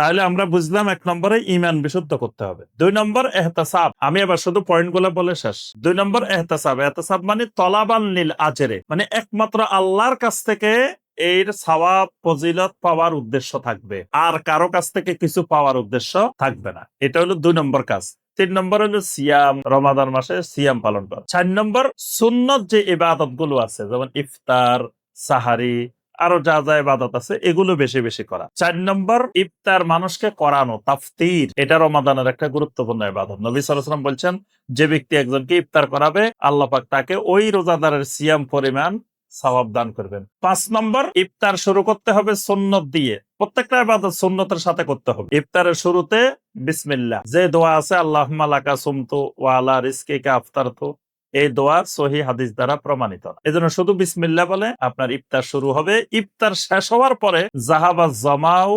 তাহলে আমরা বুঝলাম এক নম্বরে ইমান বিশুদ্ধ করতে হবে। দুই নম্বর এহতাসাব। আমি এবার শুধু পয়েন্টগুলো বলে শেষ। দুই নম্বর এহতাসাব। এহতাসাব মানে তলাবান নীল আজেরে। মানে একমাত্র আল্লাহর কাছ থেকে এর সওয়াব, ফজিলত পাওয়ার উদ্দেশ্য থাকবে। আর কারও কাছ থেকে কিছু পাওয়ার উদ্দেশ্য থাকবে না। এটা হলো দুই নম্বর কাজ। তিন নম্বর হলো সিয়াম। রমাদান মাসে সিয়াম পালন করা। চার নম্বর সুন্নত যে ইবাদতগুলো আছে, যেমন ইফতার, সাহারি আরও যা যা ইবাদত আছে, এগুলো বেশি বেশি করা। চার নম্বর, ইফতার মানুষকে করানো, তাফতির। এটা রমাদানের একটা গুরুত্বপূর্ণ ইবাদত। নবী সালাম বলছেন, যে ব্যক্তি একজনকে ইফতার করাবে, আল্লাহ পাক তাকে ওই রোজাদারের সিয়াম পরিমাণ সওয়াব দান করবেন। পাঁচ নম্বর, ইফতার শুরু করতে হবে সুন্নত দিয়ে। প্রত্যেকটা ইবাদত সুন্নতের সাথে করতে হবে। ইফতারের শুরুতে বিসমিল্লাহ। যে দোয়া আছে আল্লাহ লাকা সুমতু ওয়ালা রিস্কিকা আফতারতু। এই দোয়া সহি হাদিস দ্বারা প্রমাণিত এই জন্য শুধু বিসমিল্লা বলে আপনার ইফতার শুরু হবে। ইফতার শেষ হওয়ার পরে জাহাবা জমাউ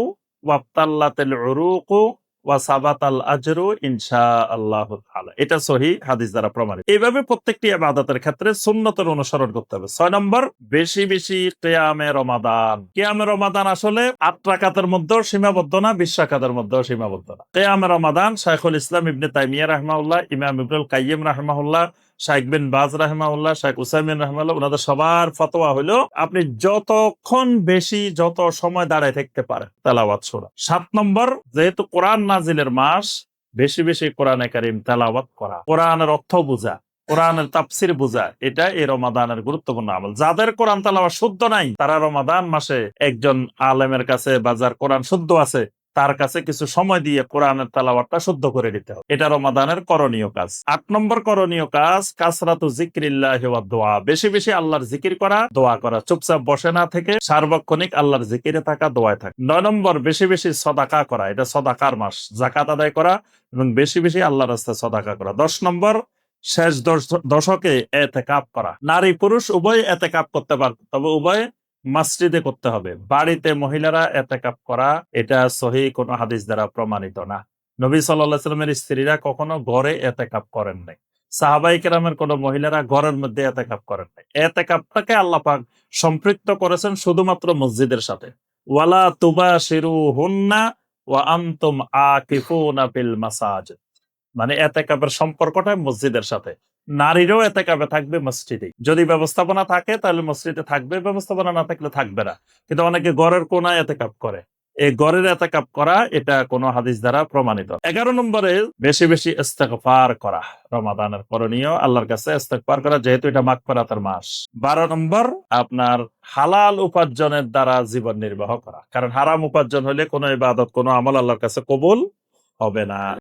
ক্ষেত্রে অনুসরণ করতে হবে। ছয় নম্বর, বেশি বেশি রমাদান। রমাদান আসলে মধ্যেও সীমাবদ্ধ না, বিশ রাকাতের সীমাবদ্ধ না। কেয়ামে রমাদান শাইখুল ইসলাম ইবনে তাইমিয়া রাহমাউল্লাহ ইমাম ইবনুল কাইয়িম রাহমাহুল্লাহ শাইখ বিন বাজ রাহমাউল্লাহ শাইখ উসাইমিন রাহমাউল্লাহ ওনাদের সবার ফতোয়া হলো আপনি যতক্ষণ বেশি যত সময় দাঁড়ায় থাকতে পারেন তেলাওয়াত শোনা সাত নম্বর, যেহেতু কোরআন নাজিলের মাস, বেশি বেশি কোরআনে কারিম তেলাওয়াত করা। কোরআনের অর্থ বোঝা, কোরআনের তাফসির বোঝা, এটা এই রমাদানের গুরুত্বপূর্ণ আমল। যাদের কোরআন তেলাওয়াত শুদ্ধ নাই, তারা রমাদান মাসে একজন আলেমের কাছে বা যার কোরআন শুদ্ধ আছে তার কাছে কিছু সময় দিয়ে কোরআনের তালাওয়াতটা শুদ্ধ করে দিতে হবে। এটা রমাদানের করণীয় কাজ। আট নম্বর করণীয় কাজ, কাসরাতু জিক্রিল্লাহ দোয়া। বেশি বেশি আল্লাহর জিকির করা, দোয়া করা। চুপচাপ বসে না থেকে সার্বক্ষণিক আল্লাহর জিকিরে থাকা, দোয়ায় থাকা। নয় নম্বর, বেশি বেশি সদাকা করা। এটা সদাকার মাস। জাকাত আদায় করা এবং বেশি বেশি আল্লাহর রাস্তায় সদাকা করা। দশ নম্বর, শেষ দশ- দশকে এতে কাপ করা। নারী পুরুষ উভয় এতে কাপ করতে পারবে তবে উভয় মসজিদে করতে হবে। বাড়িতে মহিলারা এতেকাপ করা, এটা সহি কোন হাদিস দ্বারা প্রমাণিত না। নবী সাল্লাহ সাল্লামের স্ত্রীরা কখনো ঘরে এতেকাপ করেন নাই। সাহাবাই কেরামের কোন মহিলারা ঘরের মধ্যে এতেকাপ করেন নাই। এতেকাপটাকে আল্লাহ পাক সম্পৃক্ত করেছেন শুধুমাত্র মসজিদের সাথে। ওয়ালা তুবা শিরু হুন্না ওয়া আন্তুম আকিফুনা ফিল মাসাজিদ। মানে এতেকাপের সম্পর্কটা মসজিদের সাথে। নারীরও এতে কাবে থাকবে মসজিদে যদি ব্যবস্থাপনা থাকে, তাহলে মসজিদে থাকবে, ব্যবস্থাপনা না থাকলে থাকবে না। কিন্তু অনেকে গড়ের কোনায় এতে কাপ করে। এই গড়ের এতে কাপ করা, এটা কোনো হাদিস দ্বারা প্রমাণিত। এগারো নম্বরে, বেশি বেশি ইস্তেগফার করা। রমাদানের করণীয়, আল্লাহর কাছে ইস্তেগফার করা, যেহেতু এটা মাগফিরাতের মাস। বারো নম্বর, আপনার হালাল উপার্জনের দ্বারা জীবন নির্বাহ করা। কারণ হারাম উপার্জন হলে কোনো ইবাদত, কোনো আমল আল্লাহর কাছে কবুল হবে না।